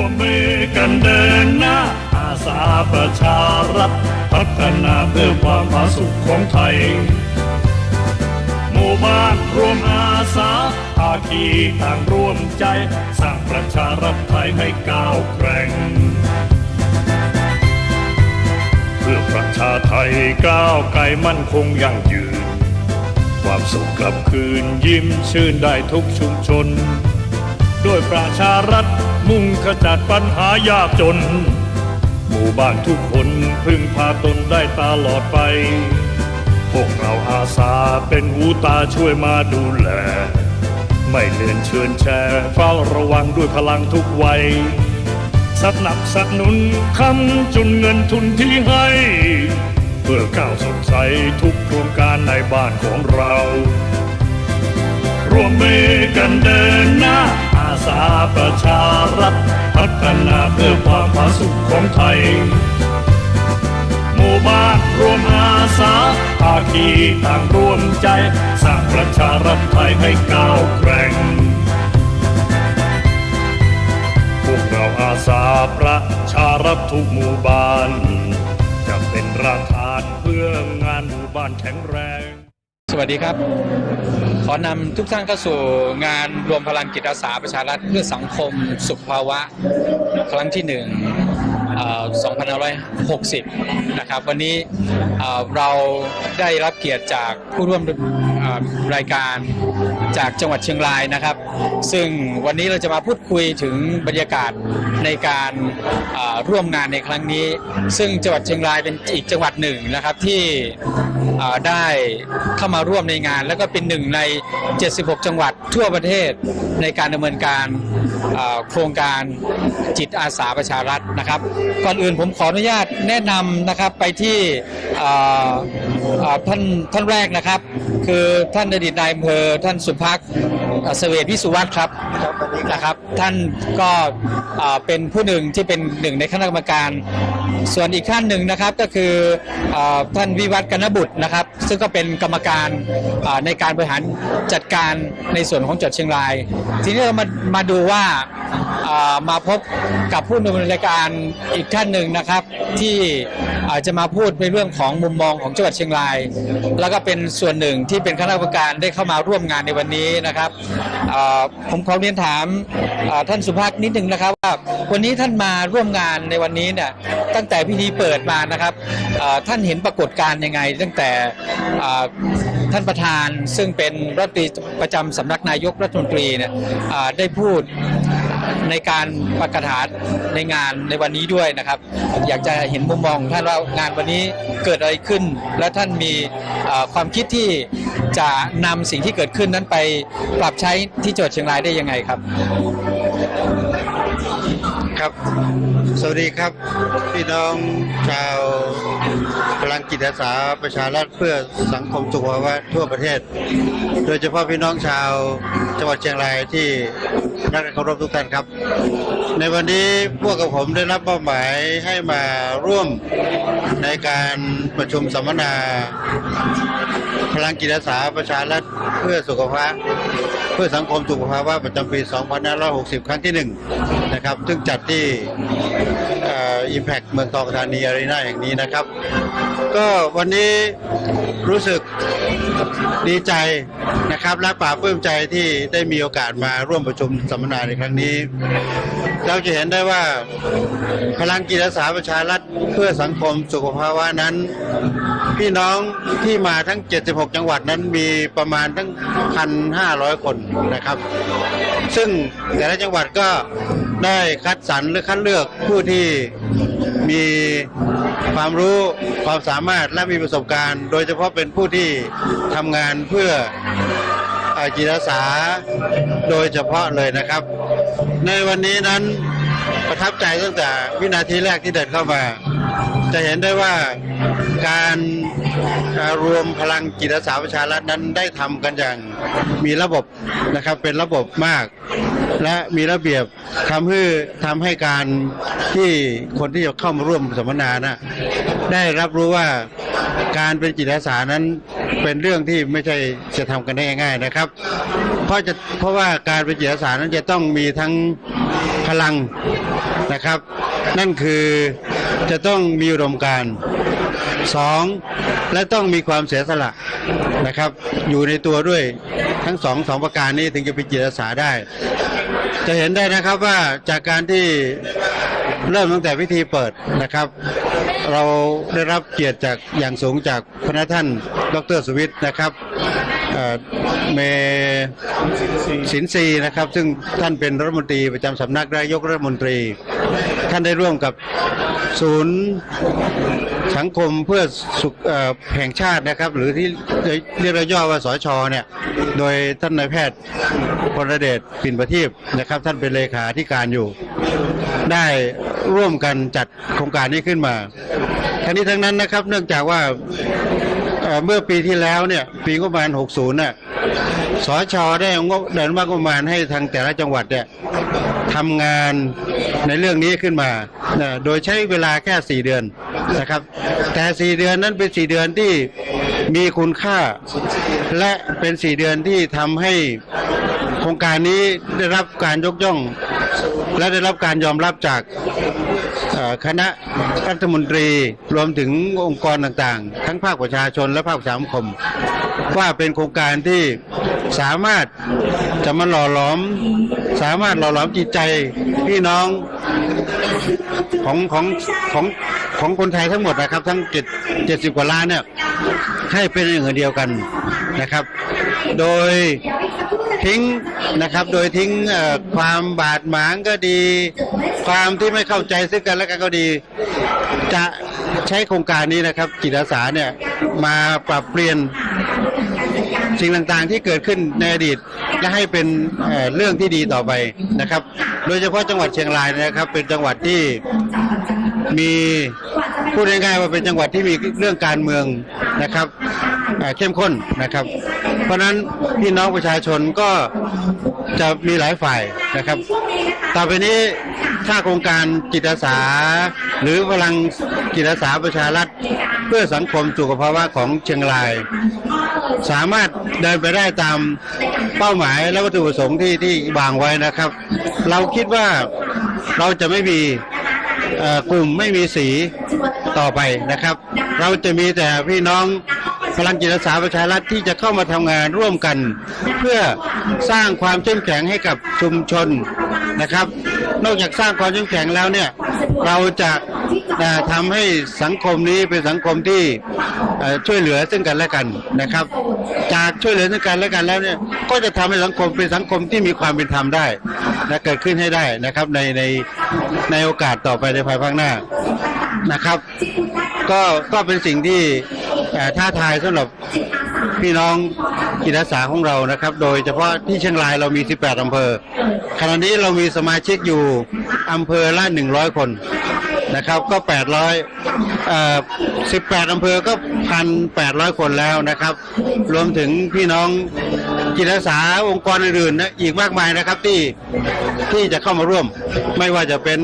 ร่วมมือกันเดินหน้า อาสาประชารัฐ พัฒนาเพื่อความผาสุขของไทย หมู่บ้านรวมอาสาภาคีต่างร่วมใจ สร้างประชารัฐไทยให้ก้าวแกร่ง เพื่อประชาไทยก้าวไกลมั่นคงยั่งยืน ความสุขกลับคืนยิ้มชื่นได้ทุกชุมชน ด้วยประชารัฐมุ่งขจัดปัญหายากจน หมู่บ้านทุกคนพึ่งพาตนได้ตลอดไป พวกเราอาสาเป็นหูตาช่วยมาดูแล ไม่เลื่อนเชิญแชร์เฝ้าระวังด้วยพลังทุกวัยสนับสนุนคำจุนเงินทุนที่ให้ เพื่อก้าวสดใสทุกโครงการในบ้านของเรา ร่วมมือกันเดินหน้าาประชารัฐพัฒนาเพื่อความผาสุขของไทย หมู่บ้านรวมอาสาภาคีต่างร่วมใจสร้างประชารัฐไทยให้ก้าวแกร่ง พวกเราอาสาประชารัฐทุกหมู่บ้าน จะเป็นรากฐานเพื่องานหมู่บ้านแข็งแรง สวัสดีครับ ขอนำทุกท่านเข้าสู่งานรวมพลังจิตอาสาประชารัฐเพื่อสังคมสุขภาวะครั้งที่หนึ่ง2560 นะครับ วันนี้เราได้รับเกียรติจากผู้ร่วมรายการจากจังหวัดเชียงรายนะครับ ซึ่งวันนี้เราจะมาพูดคุยถึงบรรยากาศในการร่วมงานในครั้งนี้ ซึ่งจังหวัดเชียงรายเป็นอีกจังหวัดหนึ่งนะครับที่ได้เข้ามาร่วมในงาน แล้วก็เป็นหนึ่งใน 76 จังหวัดทั่วประเทศในการดำเนินการโครงการจิตอาสาประชารัฐนะครับ ก่อนอื่นผมขออนุญาตแนะนำนะครับไปที่ท่านท่านแรกนะครับ คือท่านอดีตนายอำเภอท่านสุภักดิ์เสวตวิสุวัฒน์ครับนะครับ ท่านก็เป็นผู้หนึ่งที่เป็นหนึ่งในคณะกรรมการ ส่วนอีกท่านหนึ่งนะครับก็คืออท่านวิวัฒน์กนบุตรนะครับ ซึ่งก็เป็นกรรมการในการบริหารจัดการในส่วนของจังหวัดเชียงราย ทีนี้เรามามาดูว่ามาพบกับผู้ดำเนินรายการอีกท่านหนึ่งนะครับ ที่จะมาพูดในเรื่องของมุมมองของจังหวัดเชียงราย แล้วก็เป็นส่วนหนึ่งที่เป็นคณะกรรมการได้เข้ามาร่วมงานในวันนี้นะครับผมขอเรียนถามท่านสุภาพนิดนึงนะครับว่าวันนี้ท่านมาร่วมงานในวันนี้เนี่ยตั้งแต่พิธีเปิดมานะครับท่านเห็นปรากฏการณ์ยังไง ตั้งแต่ท่านประธานซึ่งเป็นรัฐมนตรีประจำสำนักนายกรัฐมนตรีเนี่ยได้พูดในการประกาศในงานในวันนี้ด้วยนะครับ อยากจะเห็นมุมมองท่านว่างานวันนี้เกิดอะไรขึ้น และท่านมีความคิดที่จะนำสิ่งที่เกิดขึ้นนั้นไปปรับใช้ที่จังหวัดเชียงรายได้ยังไงครับ ครับ สวัสดีครับ พี่น้องชาวพลังจิตอาสาประชารัฐเพื่อสังคมสุขภาวะทั่วประเทศ โดยเฉพาะพี่น้องชาวจังหวัดเชียงรายที่รักเคารพทุกท่านครับ ในวันนี้พวกกับผมได้รับมอบหมายให้มาร่วมในการประชุมสัมมนา พลังจิตอาสาประชารัฐเพื่อสุขภาพ พื่อสังคมสุขภาวะประจำปี 2560 ครั้งที่หนึ่งนะครับ ซึ่งจัดที่อิมแพ t เมืองทองธานีอารีนาแห่งนี้นะครับ ก็วันนี้รู้สึกดีใจนะครับ และปลาบปลื้มใจที่ได้มีโอกาสมาร่วมประชุมสัมมนาในครั้งนี้ เราจะเห็นได้ว่าพลังจิตอาสาประชารัฐเพื่อสังคมสุขภาวะนั้น พี่น้องที่มาทั้ง 76 จังหวัดนั้นมีประมาณทั้ง 1,500 คนนะครับ ซึ่งแต่ละจังหวัดก็ได้คัดสรรหรือคัดเลือกผู้ที่มีความรู้ความสามารถและมีประสบการณ์ โดยเฉพาะเป็นผู้ที่ทำงานเพื่ออาจิตอาสาโดยเฉพาะเลยนะครับ ในวันนี้นั้นประทับใจตั้งแต่วินาทีแรกที่เดินเข้ามา จะเห็นได้ว่าการรวมพลังจิตอาสาประชารัฐนั้นได้ทำกันอย่างมีระบบนะครับเป็นระบบมาก และมีระเบียบทำให้ทำให้การที่คนที่จะเข้ามาร่วมสัมมนานะได้รับรู้ว่าการเป็นจิตอาสานั้นเป็นเรื่องที่ไม่ใช่จะทำกันได้ง่ายๆนะครับ เพราะจะเพราะว่าการเป็นจิตอาสานั้นจะต้องมีทั้งพลังนะครับ นั่นคือจะต้องมีอุดมการสองและต้องมีความเสียสละนะครับ อยู่ในตัวด้วยทั้งสองสองประการนี้ถึงจะเป็นจิตอาสาได้ จะเห็นได้นะครับว่าจากการที่เริ่มตั้งแต่พิธีเปิดนะครับ เราได้รับเกียรติจากอย่างสูงจากพระท่าน ดรสุวิทย์นะครับ เมสินทรีนะครับ ซึ่งท่านเป็นรัฐมนตรีประจำสำนักนายกรัฐมนตรี ท่านได้ร่วมกับศูนย์สังคมเพื่อสุขแห่งชาตินะครับ หรือที่เรียกย่อว่าสชเนี่ยโดยท่านนายแพทย์พลเดชปิ่นประทีปนะครับ ท่านเป็นเลขาธิการอยู่ ได้ร่วมกันจัดโครงการนี้ขึ้นมาทั้งนี้ทั้งนั้นนะครับ เนื่องจากว่า เมื่อปีที่แล้วเนี่ย ปีงบประมาณ 60น่ะสชได้งบเดินมางบประมาณให้ทางแต่ละจังหวัดเนี่ยทำงานในเรื่องนี้ขึ้นมานะโดยใช้เวลาแค่ 4 เดือนนะครับ แต่ 4 เดือนนั้นเป็น 4 เดือนที่มีคุณค่า และเป็น 4 เดือนที่ทำให้โครงการนี้ได้รับการยกย่อง และได้รับการยอมรับจาก คณะรัฐมนตรีรวมถึงองค์กรต่างๆ ทั้งภาคประชาชนและภาคสังคม ว่าเป็นโครงการที่สามารถจะมาหล่อหลอม สามารถหล่อหลอมจิตใจพี่น้องของของของของคนไทยทั้งหมดนะครับ ทั้งเจ็ดเจ็ดสิบกว่าล้านเนี่ยให้เป็นหนึ่งเดียวกันนะครับ โดยทิ้งนะครับ โดยทิ้งความบาดหมางก็ดี ความที่ไม่เข้าใจซึ่งกันและกันก็ดี จะใช้โครงการนี้นะครับ จิตอาสาเนี่ยมาปรับเปลี่ยนสิ่งต่างๆที่เกิดขึ้นในอดีตและให้เป็นเรื่องที่ดีต่อไปนะครับ โดยเฉพาะจังหวัดเชียงรายนะครับ เป็นจังหวัดที่มีพูดง่ายๆว่าเป็นจังหวัดที่มีเรื่องการเมืองนะครับเอ่อเข้มข้นนะครับ เพราะฉะนั้นพี่น้องประชาชนก็จะมีหลายฝ่ายนะครับ ต่อไปนี้ ถ้าโครงการจิตอาสา หรือพลังจิตอาสาประชารัฐ เพื่อสังคมสุขภาวะของเชียงราย สามารถเดินไปได้ตามเป้าหมายและวัตถุประสงค์ที่ที่วางไว้นะครับ เราคิดว่าเราจะไม่มีกลุ่มไม่มีสีต่อไปนะครับ เราจะมีแต่พี่น้องพลังจิตอาสาประชารัฐที่จะเข้ามาทำงานร่วมกัน เพื่อสร้างความเข้มแข็งให้กับชุมชนนะครับ นอกจากสร้างความเข้มแข็งแล้วเนี่ย เราจะเอ่อทำให้สังคมนี้เป็นสังคมที่ช่วยเหลือซึ่งกันและกันนะครับ จากช่วยเหลือซึ่งกันและกันแล้วเนี่ยก็จะทำให้สังคมเป็นสังคมที่มีความเป็นธรรมได้และเกิดขึ้นให้ได้นะครับในในในโอกาสต่อไปในภายภาคหน้านะครับ ก็ก็เป็นสิ่งที่ท้าทายสำหรับพี่น้อง จิตอาสาของเรานะครับ โดยเฉพาะที่เชียงรายเรามี 18 อำเภอ ขณะนี้เรามีสมาชิกอยู่อำเภอละ 100 คนนะครับ ก็ 800เอ่อ18 อำเภอก็ 1,800 คนแล้วนะครับ รวมถึงพี่น้องจิตอาสาองค์กรอื่นๆนะอีกมากมายนะครับที่ที่จะเข้ามาร่วม ไม่ว่าจะเป็น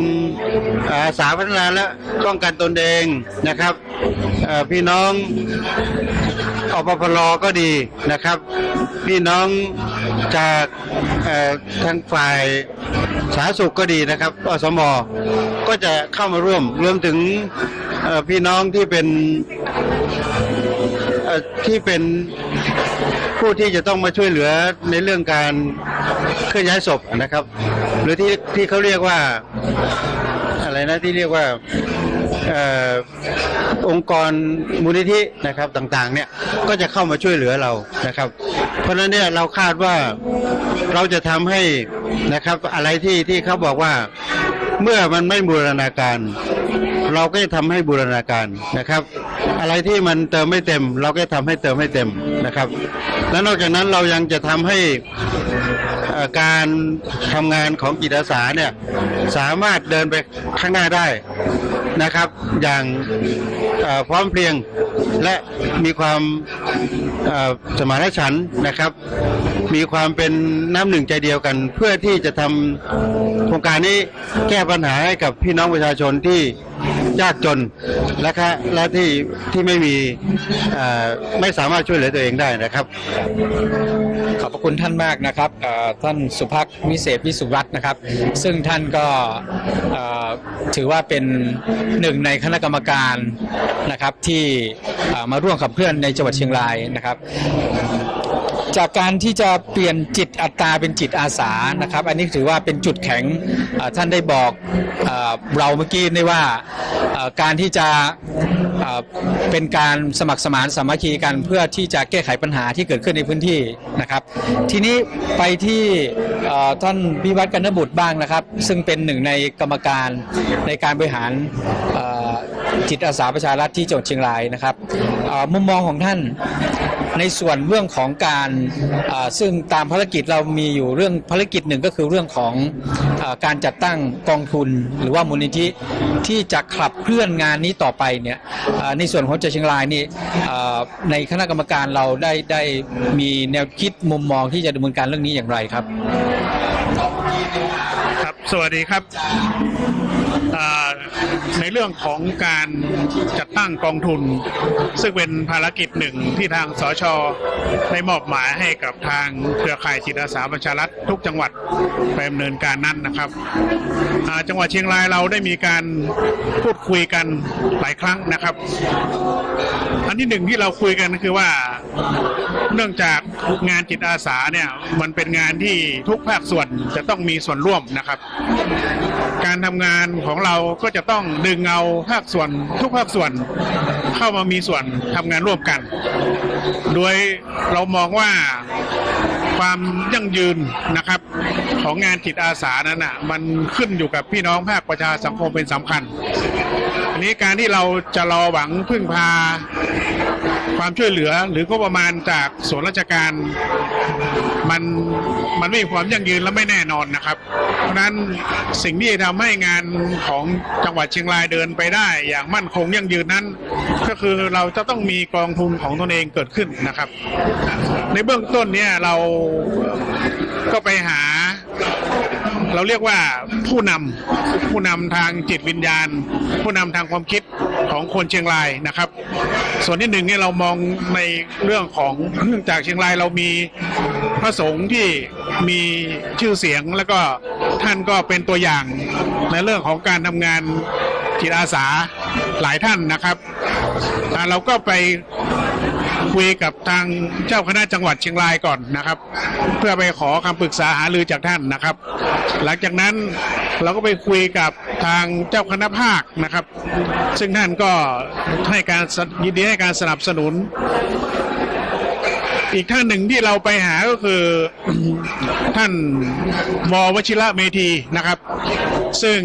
อาสาพัฒนาและป้องกันตนเองนะครับพี่น้อง อปพลก็ดีนะครับ พี่น้องจากทางฝ่ายสาธารณสุขก็ดีนะครับอสมก็จะเข้ามาร่วมรวมถึงพี่น้องที่เป็นที่เป็นผู้ที่จะต้องมาช่วยเหลือในเรื่องการเคลื่อนย้ายศพนะครับ หรือที่ที่เขาเรียกว่าอะไรนะที่เรียกว่า องค์กรมูลนิธินะครับต่างๆเนี่ยก็จะเข้ามาช่วยเหลือเรานะครับ เพราะฉะนั้นเนี่ยเราคาดว่าเราจะทำให้นะครับอะไรที่ที่เขาบอกว่าเมื่อมันไม่บูรณาการ เราก็จะทำให้บูรณาการนะครับ อะไรที่มันเติมไม่เต็ม เราก็จะทำให้เติมให้เต็มนะครับ และนอกจากนั้นเรายังจะทำให้การทำงานของจิตอาสาเนี่ยสามารถเดินไปข้างหน้าได้นะครับ อย่างพร้อมเพรียงและมีความสมานฉันท์นะครับ มีความเป็นน้ำหนึ่งใจเดียวกัน เพื่อที่จะทำโครงการนี้แก้ปัญหาให้กับพี่น้องประชาชนที่ ยากจนและคะและที่ที่ไม่มีไม่สามารถช่วยเหลือตัวเองได้นะครับขอบพระคุณท่านมากนะครับท่านสุภักดิ์วิเศษวิสุรัตน์นะครับ ซึ่งท่านก็ถือว่าเป็นหนึ่งในคณะกรรมการนะครับที่มาร่วมขับเคลื่อนในจังหวัดเชียงรายนะครับ จากการที่จะเปลี่ยนจิตอัตราเป็นจิตอาสานะครับ อันนี้ถือว่าเป็นจุดแข็งท่านได้บอกเราเมื่อกี้ได้ว่าการที่จะเป็นการสมัครสมานสามัคคีกันเพื่อที่จะแก้ไขปัญหาที่เกิดขึ้นในพื้นที่นะครับ ทีนี้ไปที่ท่านพิวัตรกันนบุตรบ้างนะครับ ซึ่งเป็นหนึ่งในกรรมการในการบริหารจิตอาสาประชารัฐที่จังหวัดเชียงรายนะครับมุมมองของท่าน ในส่วนเรื่องของการซึ่งตามภารกิจเรามีอยู่เรื่องภารกิจหนึ่งก็คือเรื่องของอการจัดตั้งกองทุน หรือว่ามูลนิธิที่จะขับเคลื่อนงานนี้ต่อไปเนี่ยในส่วนของจังเชียงรายนี่ในคณะกรรมการเราได้ได้มีแนวคิดมุมมองที่จะดำเนินการเรื่องนี้อย่างไรครับ ครับ สวัสดีครับ ในเรื่องของการจัดตั้งกองทุน ซึ่งเป็นภารกิจหนึ่งที่ทางสชได้มอบหมายให้กับทางเครือข่ายจิตอาสาประชารัฐทุกจังหวัดไปดำเนินการนั้นนะครับจังหวัดเชียงรายเราได้มีการพูดคุยกันหลายครั้งนะครับ อันที่หนึ่งที่เราคุยกันก็คือว่าเนื่องจากงานจิตอาสาเนี่ยมันเป็นงานที่ทุกภาคส่วนจะต้องมีส่วนร่วมนะครับ การทำงานของเราก็จะต้องดึงเอาภาคส่วนทุกภาคส่วนเข้ามามีส่วนทำงานร่วมกัน โดยเรามองว่าความยั่งยืนนะครับของงานจิตอาสานั้นอะมันขึ้นอยู่กับพี่น้องภาคประชาสังคมเป็นสำคัญอันนี้การที่เราจะรอหวังพึ่งพา ความช่วยเหลือหรือก็ประมาณจากส่วนราชการมันมันไม่มีความยั่งยืนและไม่แน่นอนนะครับ เพราะนั้นสิ่งที่ทำให้งานของจังหวัดเชียงรายเดินไปได้ อย่างมั่นคงยั่งยืนนั้น ก็คือเราจะต้องมีกองทุนของตนเองเกิดขึ้นนะครับ ในเบื้องต้นเนี่ยเราก็ไปหาเราเรียกว่าผู้นำผู้นำทางจิตวิญญาณ ผู้นำทางความคิด ของคนเชียงรายนะครับ ส่วนที่หนึ่งเนี่ยเรามองในเรื่องของเนื่องจากเชียงรายเรามีพระสงฆ์ที่มีชื่อเสียงแล้วก็ท่านก็เป็นตัวอย่างในเรื่องของการทำงานจิตอาสาหลายท่านนะครับอ่เราก็ไป คุยกับทางเจ้าคณะจังหวัดเชียงรายก่อนนะครับ เพื่อไปขอคำปรึกษาหารือจากท่านนะครับ หลังจากนั้นเราก็ไปคุยกับทางเจ้าคณะภาคนะครับ ซึ่งท่านก็ให้การยินดีให้การสนับสนุน อีกท่านหนึ่งที่เราไปหาก็คือท่านววชิระเมธีนะครับ ซึ่ง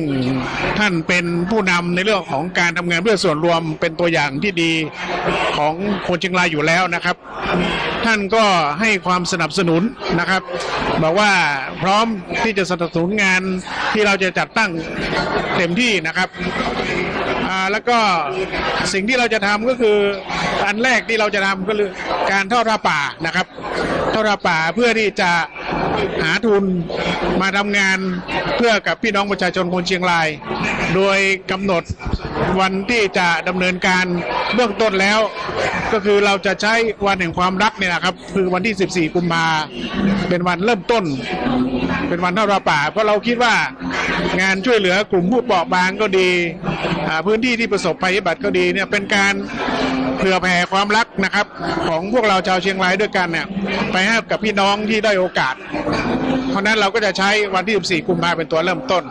ท่านเป็นผู้นำในเรื่องของการทำงานเพื่อส่วนรวมเป็นตัวอย่างที่ดีของคนเชียงรายอยู่แล้วนะครับ ท่านก็ให้ความสนับสนุนนะครับ บอกว่าพร้อมที่จะสนับสนุนงานที่เราจะจัดตั้งเต็มที่นะครับแล้วก็สิ่งที่เราจะทำก็คืออันแรกที่เราจะทำก็คือการทอดผ้าป่านะครับ ทอดผ้าป่าเพื่อที่จะหาทุนมาทำงานเพื่อกับพี่น้องประชาชนคนเชียงราย โดยกำหนดวันที่จะดำเนินการเบื้องต้นแล้ว ก็คือเราจะใช้วันแห่งความรักเนี่ยนะครับ คือวันที่ 14 กุมภาเป็นวันเริ่มต้น เป็นวันทอดผ้าป่า เพราะเราคิดว่างานช่วยเหลือกลุ่มผู้เปราะบางก็ดี พื้นที่ที่ประสบภัยพิบัติก็ดีเนี่ยเป็นการ เผื่อแผ่ความรักนะครับ ของพวกเราชาวเชียงรายด้วยกันเนี่ยไปให้กับพี่น้องที่ได้โอกาส เพราะนั้นเราก็จะใช้วันที่ 14 กุมภาเป็นตัวเริ่มต้น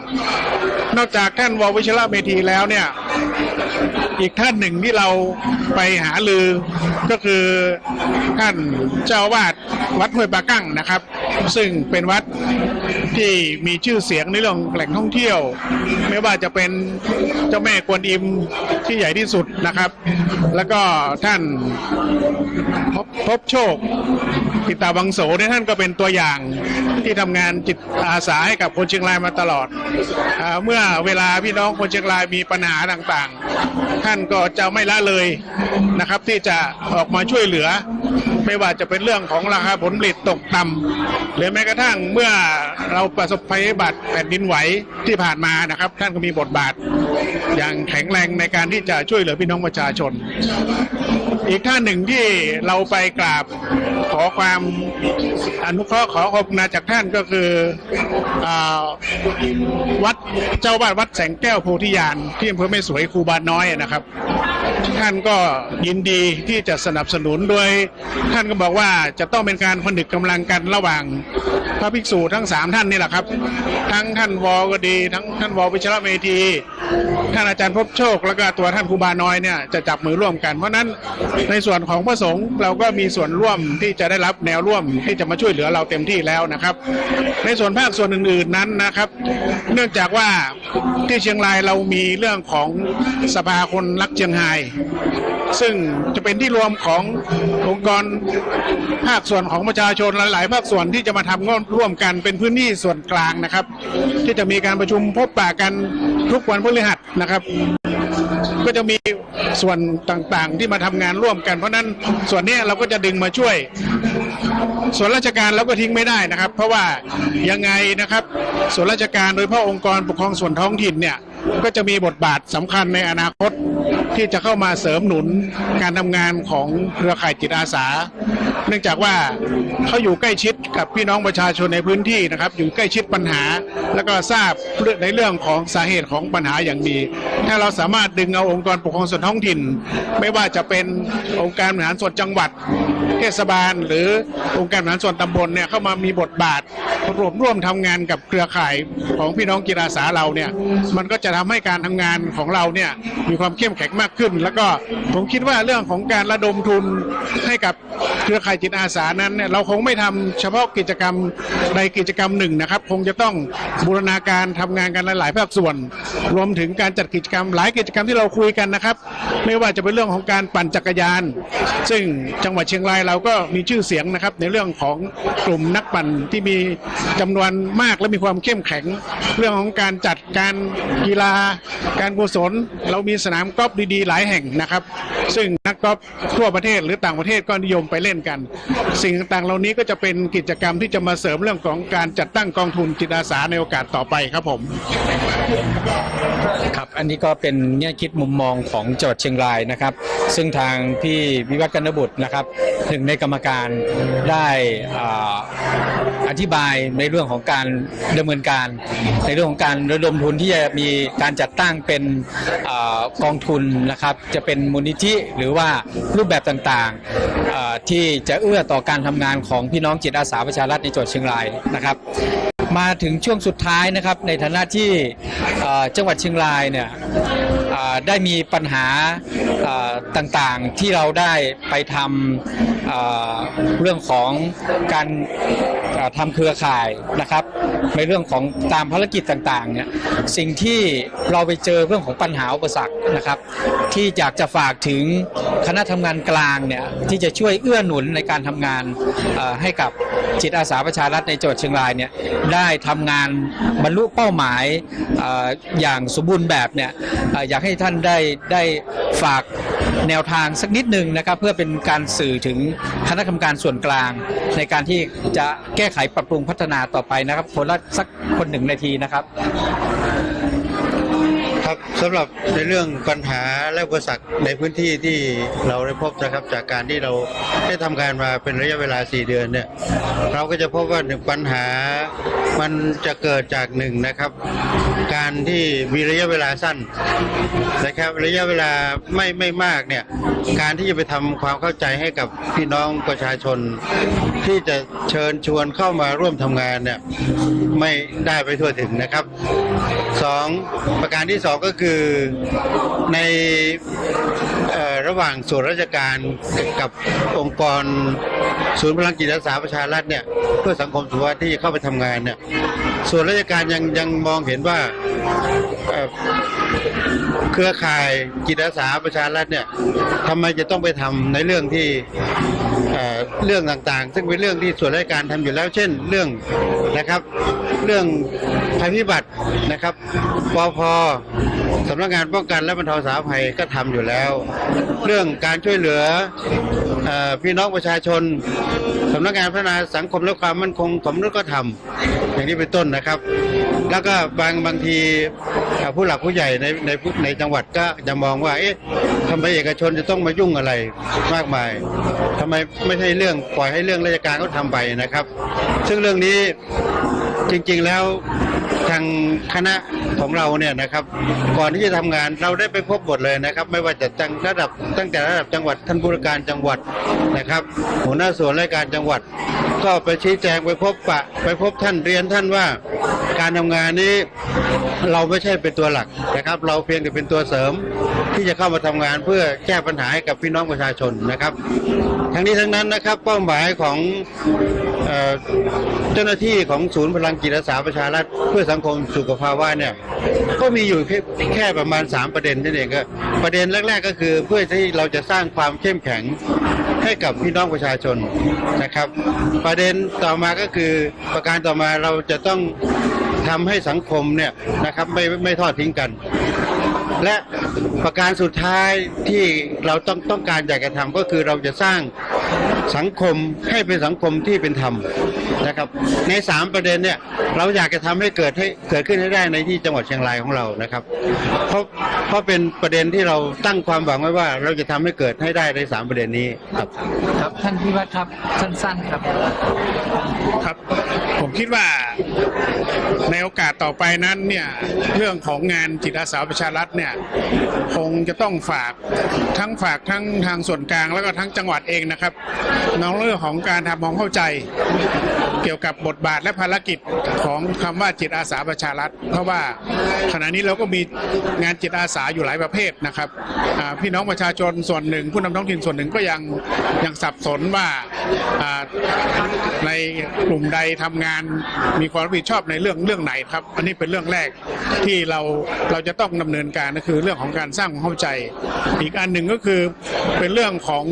นอกจากท่านววิชระเมธีแล้วเนี่ยอีกท่านหนึ่งที่เราไปหาลือก็คือท่านเจ้าวาด วัดห้วยปลากั้งนะครับ ซึ่งเป็นวัดที่มีชื่อเสียงในเรื่องแหล่งท่องเที่ยว ไม่ว่าจะเป็นเจ้าแม่กวนอิมที่ใหญ่ที่สุดนะครับ แล้วก็ท่านพบโชคกิตาบังโสเนี่ยท่านก็เป็นตัวอย่างที่ทำงานจิตอาสาให้กับคนเชียงรายมาตลอดอเมื่อเวลาพี่น้องคนเชียงรายมีปัญหาต่างๆ ท่านก็จะไม่ละเลยนะครับที่จะออกมาช่วยเหลือ ไม่ว่าจะเป็นเรื่องของราคาผลผลิตตกต่ำหรือแม้กระทั่งเมื่อเราประสบภัยบัติแผ่นดินไหวที่ผ่านมานะครับ ท่านก็มีบทบาท อย่างแข็งแรงในการที่จะช่วยเหลือพี่น้องประชาชน อีกท่านหนึ่งที่เราไปกราบขอความอนุเคราะห์ขอขอบคุณจากท่านก็คืออวัดเจ้าวาดวัดแสงแก้วโพธิญาณที่อำเภอแม่สวยครูบาน้อยนะครับ ท่านก็ยินดีที่จะสนับสนุนโดยท่านก็บอกว่าจะต้องเป็นการผนึกกำลังกันระหว่างพระภิกษุทั้งสามท่านนี่แหละครับ ทั้งท่านวอก็ดี ทั้งท่านวอวิชรเมธีท่านอาจารย์พบโชค แล้วก็ตัวท่านครูบาน้อยเนี่ยจะจับมือร่วมกันเพราะนั้นในส่วนของพระสงฆ์เราก็มีส่วนร่วมที่จะได้รับแนวร่วมที่จะมาช่วยเหลือเราเต็มที่แล้วนะครับ ในส่วนภาคส่วนอื่น ๆนั้นนะครับ เนื่องจากว่าที่เชียงรายเรามีเรื่องของสภาคนรักเชียงรายซึ่งจะเป็นที่รวมขององค์กรภาคส่วนของประชาชนหลาย ๆ ภาคส่วนที่จะมาทำงานร่วมกันเป็นพื้นที่ส่วนกลางนะครับ ที่จะมีการประชุมพบปะกันทุกวันพฤหัสนะครับ ก็จะมีส่วนต่างๆ ที่มาทำงานร่วมกัน เพราะนั้นส่วนนี้เราก็จะดึงมาช่วย ส่วนราชการเราก็ทิ้งไม่ได้นะครับ เพราะว่ายังไงนะครับ ส่วนราชการโดยเฉพาะองค์กรปกครองส่วนท้องถิ่นเนี่ยก็จะมีบทบาทสำคัญในอนาคตที่จะเข้ามาเสริมหนุนการทำงานของเครือข่ายจิตอาสา เนื่องจากว่าเขาอยู่ใกล้ชิดกับพี่น้องประชาชนในพื้นที่นะครับ อยู่ใกล้ชิดปัญหา แล้วก็ทราบในเรื่องของสาเหตุของปัญหาอย่างดี ถ้าเราสามารถดึงเอาองค์กรปกครองส่วนท้องถิ่น ไม่ว่าจะเป็นองค์การบริหารส่วนจังหวัด เทศบาล หรือองค์การบริหารส่วนตำบลเนี่ยเข้ามามีบทบาทรวมร่วมทำงานกับเครือข่ายของพี่น้องกีฬาสาเราเนี่ยมันก็จะะทำให้การทำงานของเราเนี่ยมีความเข้มแข็งมากขึ้น แล้วก็ผมคิดว่าเรื่องของการระดมทุนให้กับเครือข่ายจิตอาสานั้นเนี่ยเราคงไม่ทำเฉพาะกิจกรรมใดกิจกรรมหนึ่งนะครับ คงจะต้องบูรณาการทำงานกันหลาย ๆ ภาคส่วน รวมถึงการจัดกิจกรรม หลายกิจกรรมที่เราคุยกันนะครับ ไม่ว่าจะเป็นเรื่องของการปั่นจักรยาน ซึ่งจังหวัดเชียงรายเราก็มีชื่อเสียงนะครับ ในเรื่องของกลุ่มนักปั่นที่มีจำนวนมากและมีความเข้มแข็ง เรื่องของการจัดการกีฬาการกุศล เรามีสนามกอล์ฟดีๆ หลายแห่งนะครับ ซึ่งนักกอล์ฟทั่วประเทศหรือต่างประเทศก็นิยมไปเล่นกัน สิ่งต่างๆเหล่านี้ก็จะเป็นกิจกรรมที่จะมาเสริมเรื่องของการจัดตั้งกองทุนจิตอาสาในโอกาสต่อไปครับผมครับอันนี้ก็เป็นแง่คิดมุมมองของจังหวัดเชียงรายนะครับ ซึ่งทางพี่วิวัฒน์กันบุตรนะครับหนึ่งในกรรมการได้ออธิบายในเรื่องของการดำเนินการ ในเรื่องของการระดมทุนที่จะมีการจัดตั้งเป็นอกองทุนนะครับ จะเป็นมูลนิธิหรือว่ารูปแบบต่างๆที่จะเอื้อต่อการทำงานของพี่น้องจิตอาสาประชารัฐในจังหวัดเชียงรายนะครับ มาถึงช่วงสุดท้ายนะครับในฐานะที่จังหวัดเชียงรายเนี่ย ได้มีปัญหาต่างๆที่เราได้ไปทำเรื่องของการทำเครือข่ายนะครับ ในเรื่องของตามภารกิจต่างๆเนี่ยสิ่งที่เราไปเจอเรื่องของปัญหาอุปสรรคนะครับ ที่อยากจะฝากถึงคณะทำงานกลางเนี่ยที่จะช่วยเอื้อหนุนในการทำงานให้กับจิตอาสาประชารัฐในจังหวัดเชียงรายเนี่ยได้ทำงานบรรลุเป้าหมายออย่างสมบูรณ์แบบเนี่ยเอ่ออยากให้ท่านานได้ได้ฝากแนวทางสักนิดหนึ่งนะครับ เพื่อเป็นการสื่อถึงคณะกรรมการส่วนกลาง ในการที่จะแก้ไขปรับปรุงพัฒนาต่อไปนะครับคนละสักคนหนึ่งนาทีนะครับ ครับสำหรับในเรื่องปัญหาและอุปสรรคในพื้นที่ที่เราได้พบนะครับจากการที่เราได้ทำการมาเป็นระยะเวลา 4 เดือนเนี่ยเราก็จะพบว่าหนึ่งปัญหามันจะเกิดจากหนึ่งนะครับ การที่มีระยะเวลาสั้นนะครับระยะเวลาไม่ไม่มากเนี่ยการที่จะไปทำความเข้าใจให้กับพี่น้องประชาชน ที่จะเชิญชวนเข้ามาร่วมทำงานเนี่ยไม่ได้ไปทั่วถึงนะครับสองประการที่สองก็คือใน ระหว่างส่วนราชการกับองค์กรศูนย์พลังจิตอาสาประชารัฐเนี่ยเพื่อสังคมสุขภาพที่จะเข้าไปทำงานเนี่ยส่วนราชการยังยังมองเห็นว่าเครือข่ายจิตอาสาประชารัฐเนี่ยทำไมจะต้องไปทำในเรื่องที่เเรื่องต่างๆ ซึ่งเป็นเรื่องที่ส่วนราชการทำอยู่แล้ว เช่น เรื่องนะครับ เรื่องภัยพิบัตินะครับปอพสำนักงานป้องกันและบรรเทาสาธารณภัยก็ทำอยู่แล้วเรื่องการช่วยเหลืออพี่น้องประชาชนสำนักงานพัฒนาสังคมและความมั่นคงของมนุษย์ก็ทำอย่างนี้เป็นต้นนะครับ แล้วก็บางบางทีผู้หลักผู้ใหญ่ในในในจังหวัดก็จะมองว่าเอ๊ะทำไมเอกชนจะต้องมายุ่งอะไรมากมายทำไมไม่ใช่เรื่องปล่อยให้เรื่องราชการเขาทำไปนะครับ ซึ่งเรื่องนี้จริงๆแล้ว ทางคณะของเราเนี่ยนะครับ ก่อนที่จะทำงานเราได้ไปพบหมดเลยนะครับ ไม่ว่าจะตั้งระดับตั้งแต่ระดับจังหวัดท่านผู้การจังหวัดนะครับ หัวหน้าส่วนราชการจังหวัด ก็ไปชี้แจงไปพบปะ ไปพบท่านเรียนท่านว่าการทำงานนี้เราไม่ใช่เป็นตัวหลักนะครับ เราเพียงแต่เป็นตัวเสริมที่จะเข้ามาทำงานเพื่อแก้ปัญหาให้กับพี่น้องประชาชนนะครับ ทั้งนี้ทั้งนั้นนะครับเป้าหมายของเอ่อเจ้าหน้าที่ของศูนย์พลังจิตอาสาประชารัฐเพื่อสังคมสุขภาวะเนี่ยก็มีอยู่แค่แค่ประมาณ 3 ประเด็นนั่นเองก็ประเด็นแรก ๆ ก็คือเพื่อที่เราจะสร้างความเข้มแข็งให้กับพี่น้องประชาชนนะครับ ประเด็นต่อมาก็คือประการต่อมาเราจะต้องทำให้สังคมเนี่ยนะครับไม่ไม่ทอดทิ้งกัน และประการสุดท้ายที่เราต้องต้องการอยากจะทำก็คือเราจะสร้างสังคมให้เป็นสังคมที่เป็นธรรมนะครับในสามประเด็นเนี่ยเราอยากจะทำให้เกิดให้เกิดขึ้นให้ได้ในที่จังหวัดเชียงรายของเรานะครับ เพราะเพราะเป็นประเด็นที่เราตั้งความหวังไว้ว่า เราจะทำให้เกิดให้ได้ในสามประเด็นนี้ครับ ครับท่านพิวัตรครับสั้นๆครับครับ ผมคิดว่าในโอกาสต่อไปนั้นเนี่ยเรื่องของงานจิตอาสาประชารัฐเนี่ยคงจะต้องฝากทั้งฝากทั้งทางส่วนกลางแล้วก็ทั้งจังหวัดเองนะครับน้องเรื่องของการทำความเข้าใจ เกี่ยวกับบทบาทและภารกิจของคำว่าจิตอาสาประชารัฐ เพราะว่าขณะนี้เราก็มีงานจิตอาสาอยู่หลายประเภทนะครับพี่น้องประชาชนส่วนหนึ่ง ผู้นำท้องถิ่นส่วนหนึ่งก็ยังยังสับสนว่าอ่าในกลุ่มใดทำงานมีความรับผิดชอบในเรื่องเรื่องไหนครับ อันนี้เป็นเรื่องแรกที่เราเราจะต้องดำเนินการก็คือเรื่องของการสร้างความเข้าใจ อีกอันหนึ่งก็คือเป็นเรื่องของ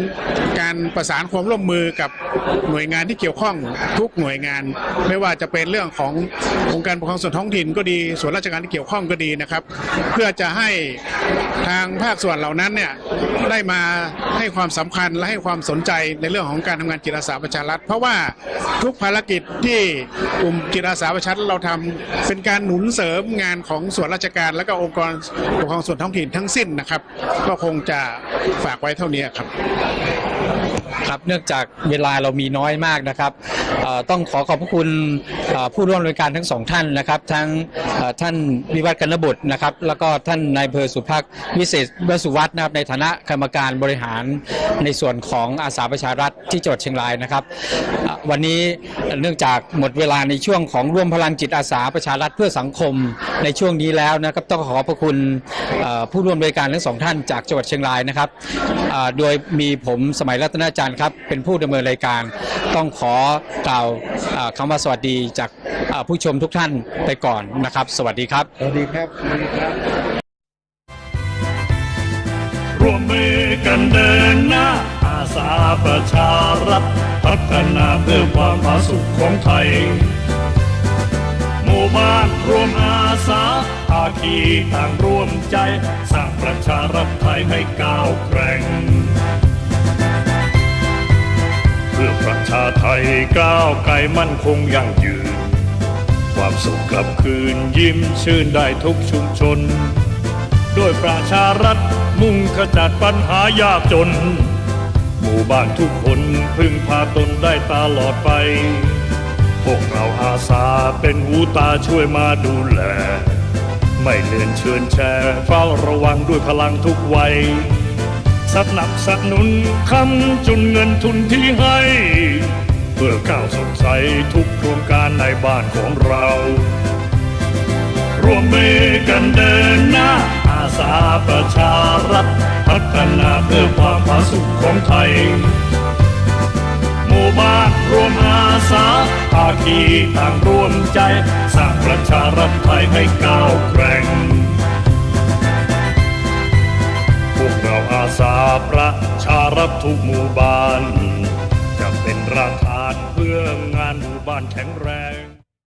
การประสานความร่วมมือกับหน่วยงานที่เกี่ยวข้องทุกหน่วยงาน ไม่ว่าจะเป็นเรื่องขององค์การปกครองส่วนท้องถิ่นก็ดีส่วนราชการที่เกี่ยวข้องก็ดีนะครับ เพื่อจะให้ทางภาคส่วนเหล่านั้นเนี่ยได้มาให้ความสำคัญและให้ความสนใจในเรื่องของการทำงานจิตอาสาประชารัฐ เพราะว่าทุกภารกิจที่กลุ่มจิตอาสาประชารัฐเราทำเป็นการหนุนเสริมงานของส่วนราชการ และก็องค์กรปกครองส่วนท้องถิ่นทั้งสิ้นนะครับ ก็คงจะฝากไว้เท่านี้ครับ ครับเนื่องจากเวลาเรามีน้อยมากนะครับต้องขอขอบพระคุณผู้ร่วมรายการทั้งสองท่านนะครับ ทั้งท่านวิวัฒน์กันบุตรนะครับ แล้วก็ท่านนายเพอสุภักวิเศษเบสุวัฒน์นะครับในฐานะกรรมการบริหารในส่วนของอาสาประชารัฐที่จังหวัดเชียงรายนะครับ วันนี้เนื่องจากหมดเวลาในช่วงของร่วมพลังจิตอาสาประชารัฐเพื่อสังคมในช่วงนี้แล้วนะครับ ต้องขอขอบพระคุณผู้ร่วมรายการทั้งสองท่านจากจังหวัดเชียงรายนะครับ โดยมีผมสมัยรัตนาจารย์ครับเป็นผู้ดำเนินรายการ ต้องขอกล่าวอ่าคำว่าสวัสดีจากอ่าผู้ชมทุกท่านไปก่อนนะครับสวัสดีครับ สวัสดีครับ สวัสดีครับร่วมมือกันเดินหน้าอาสาประชารัฐพัฒนาเพื่อความผาสุขของไทย หมู่บ้านรวมอาสาภาคีต่างร่วมใจ สร้างประชารัฐไทยให้ก้าวแกร่งเพื่อประชาไทยก้าวไกลมั่นคงยั่งยืน ความสุขกลับคืนยิ้มชื่นได้ทุกชุมชน ด้วยประชารัฐมุ่งขจัดปัญหายากจน หมู่บ้านทุกคนพึ่งพาตนได้ตลอดไป พวกเราอาสาเป็นหูตาช่วยมาดูแล ไม่เลือนเชิญแชร์เฝ้าระวังด้วยพลังทุกวัย สนับสนุนคำจุนเงินทุนที่ให้ เพื่อก้าวสดใสทุกโครงการในบ้านของเรา ร่วมมือกันเดินหน้าอาสาประชารัฐ พัฒนาเพื่อความผาสุกของไทย หมู่บ้านรวมอาสาภาคีต่างร่วมใจ สร้างประชารัฐไทยให้ก้าวแกร่ง ประชารับทุกหมู่บ้าน จะเป็นรากฐานเพื่องานหมู่บ้านแข็งแรง